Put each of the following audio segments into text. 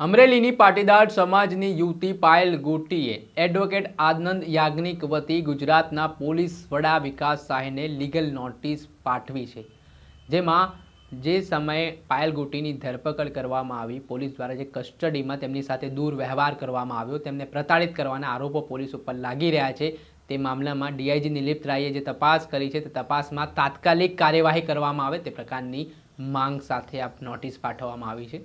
અમરેલીની પાટીદાર સમાજની યુવતી પાયલ ગોટીએ એડવોકેટ આનંદ યાજ્ઞિક વતી ગુજરાતના પોલીસ વડા વિકાસ શાહીને લીગલ નોટિસ પાઠવી છે, જેમાં જે સમયે પાયલ ગોટીની ધરપકડ કરવામાં આવી, પોલીસ દ્વારા જે કસ્ટડીમાં તેમની સાથે દુર્વ્યવહાર કરવામાં આવ્યો, તેમને પ્રતાડિત કરવાના આરોપો પોલીસ ઉપર લાગી રહ્યા છે. તે મામલામાં ડીઆઈજી નિલિપ્ત રાયે જે તપાસ કરી છે, તે તપાસમાં તાત્કાલિક કાર્યવાહી કરવામાં આવે તે પ્રકારની માંગ સાથે આ નોટિસ પાઠવવામાં આવી છે.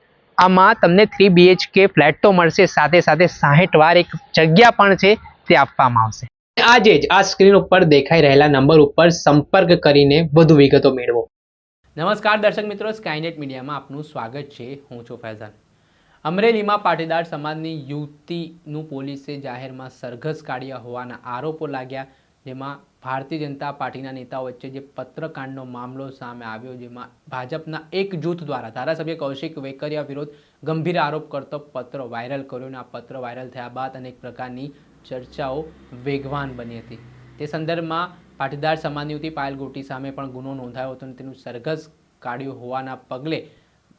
આમાં તમને થ્રી બીએચકે ફ્લેટ તો મળશે સાથે સાથે સાહીઠ વાર એક જગ્યા પણ છે તે આપવામાં આવશે. આજે જ આ સ્ક્રીન ઉપર દેખાઈ રહેલા નંબર ઉપર સંપર્ક કરીને વધુ વિગતો મેળવો. નમસ્કાર દર્શક મિત્રો સ્કાયનેટ મીડિયામાં આપનું સ્વાગત છે. હું છું ફૈઝાન. અમરેલીમાં પાટીદાર સમાજની યુવતીનું પોલીસે જાહેરમાં સરઘસ કાઢ્યા હોવાના આરોપો લાગ્યા. જેમાં ભારતીય જનતા પાર્ટીના નેતાઓ વચ્ચે જે પત્રકાંડનો મામલો સામે આવ્યો, જેમાં ભાજપના એક જૂથ દ્વારા ધારાસભ્ય કૌશિક વેકરિયા વિરુદ્ધ ગંભીર આરોપ કરતો પત્ર વાયરલ કર્યો અને આ પત્ર વાયરલ થયા બાદ અનેક પ્રકારની ચર્ચાઓ વેગવાન બની હતી. તે સંદર્ભમાં પાટીદાર સમાજની યુવતી પાયલ ગોટી સામે પણ ગુનો નોંધાયો હતો અને તેનું સરઘસ કાઢ્યું હોવાના પગલે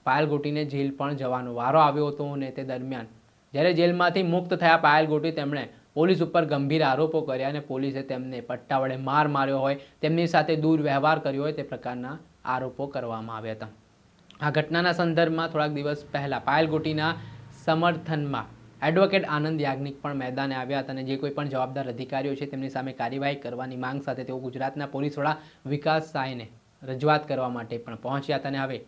પાયલ ગોટીને જેલ પણ જવાનો વારો આવ્યો હતો અને તે દરમિયાન જ્યારે જેલમાંથી મુક્ત થયા પાયલ ગોટી તેમણે પોલીસ ઉપર ગંભીર આરોપો કર્યા અને પોલીસે તેમને પટ્ટા વડે માર માર્યો હોય, તેમની સાથે દુર્વ્યવહાર કર્યો હોય તે પ્રકારના આરોપો કરવામાં આવ્યા હતા. આ ઘટનાના સંદર્ભમાં થોડાક દિવસ પહેલા પાયલગોટીના સમર્થનમાં એડવોકેટ આનંદ યાજ્ઞિક પણ મેદાને આવ્યા હતા અને જે કોઈ પણ જવાબદાર અધિકારીઓ છે તેમની સામે કાર્યવાહી કરવાની માંગ સાથે તેઓ ગુજરાતના પોલીસ વડા વિકાસ સાયને રજૂઆત કરવા માટે પણ પહોંચ્યા હતા અને હવે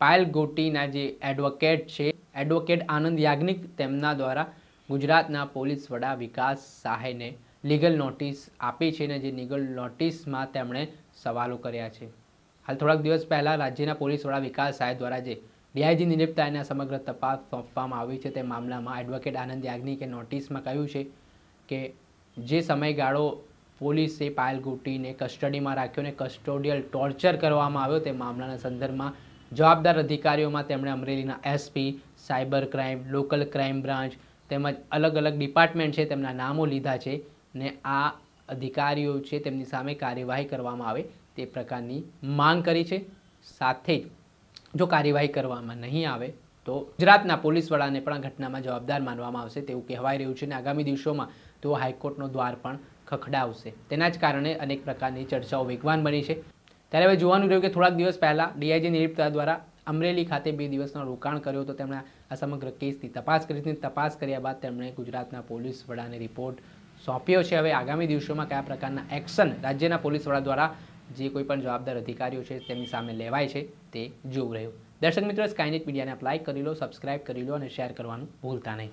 પાયલ ગોટીના જે એડવોકેટ છે, એડવોકેટ આનંદ યાજ્ઞિક તેમના દ્વારા ગુજરાતના પોલીસ વડા વિકાસ સાહેને લીગલ નોટિસ આપી છે અને જે લીગલ નોટિસમાં તેમણે સવાલો કર્યા છે. હાલ થોડાક દિવસ પહેલાં રાજ્યના પોલીસ વડા વિકાસ સાહેબ દ્વારા જે ડીઆઈજી નિલિપ્તાયના સમગ્ર તપાસ સોંપવામાં આવી છે તે મામલામાં એડવોકેટ આનંદ યાજ્ઞિકે નોટિસમાં કહ્યું છે કે જે સમયગાળો પોલીસે પાયલ ગોટીને કસ્ટડીમાં રાખ્યો અને કસ્ટોડિયલ ટોર્ચર કરવામાં આવ્યો તે મામલાના સંદર્ભમાં જવાબદાર અધિકારીઓમાં તેમણે અમરેલીના SP, cyber crime, local crime branch તેમજ અલગ અલગ ડિપાર્ટમેન્ટ છે તેમના નામો લીધા છે ને આ અધિકારીઓ છે તેમની સામે કાર્યવાહી કરવામાં આવે તે પ્રકારની માંગ કરી છે. સાથે જ જો કાર્યવાહી કરવામાં નહીં આવે તો ગુજરાતના પોલીસ વડાને પણ ઘટનામાં જવાબદાર માનવામાં આવશે તેવું કહેવાઈ રહ્યું છે અને આગામી દિવસોમાં તેઓ હાઈકોર્ટનો દ્વાર પણ ખખડાવશે. તેના જ કારણે અનેક પ્રકારની ચર્ચાઓ વેગવાન બની છે. ત્યારે હવે જોવાનું રહ્યું કે થોડાક દિવસ પહેલાં ડીઆઈજી નિયુક્તા દ્વારા અમરેલી ખાતે બે દિવસનો રોકાણ કર્યો હતો. તેમણે આ સમગ્ર કેસની તપાસ કરી હતી. તપાસ કર્યા બાદ તેમણે ગુજરાતના પોલીસ વડાને રિપોર્ટ સોંપ્યો છે. હવે આગામી દિવસોમાં કયા પ્રકારના એક્શન રાજ્યના પોલીસ વડા દ્વારા જે કોઈ પણ જવાબદાર અધિકારીઓ છે તેમની સામે લેવાય છે તે જોવું રહ્યું. દર્શક મિત્રો સ્કાયનેટ મીડિયાને આપ લાઇક કરી લો સબસ્ક્રાઇબ કરી લો અને શેર કરવાનું ભૂલતા નહીં.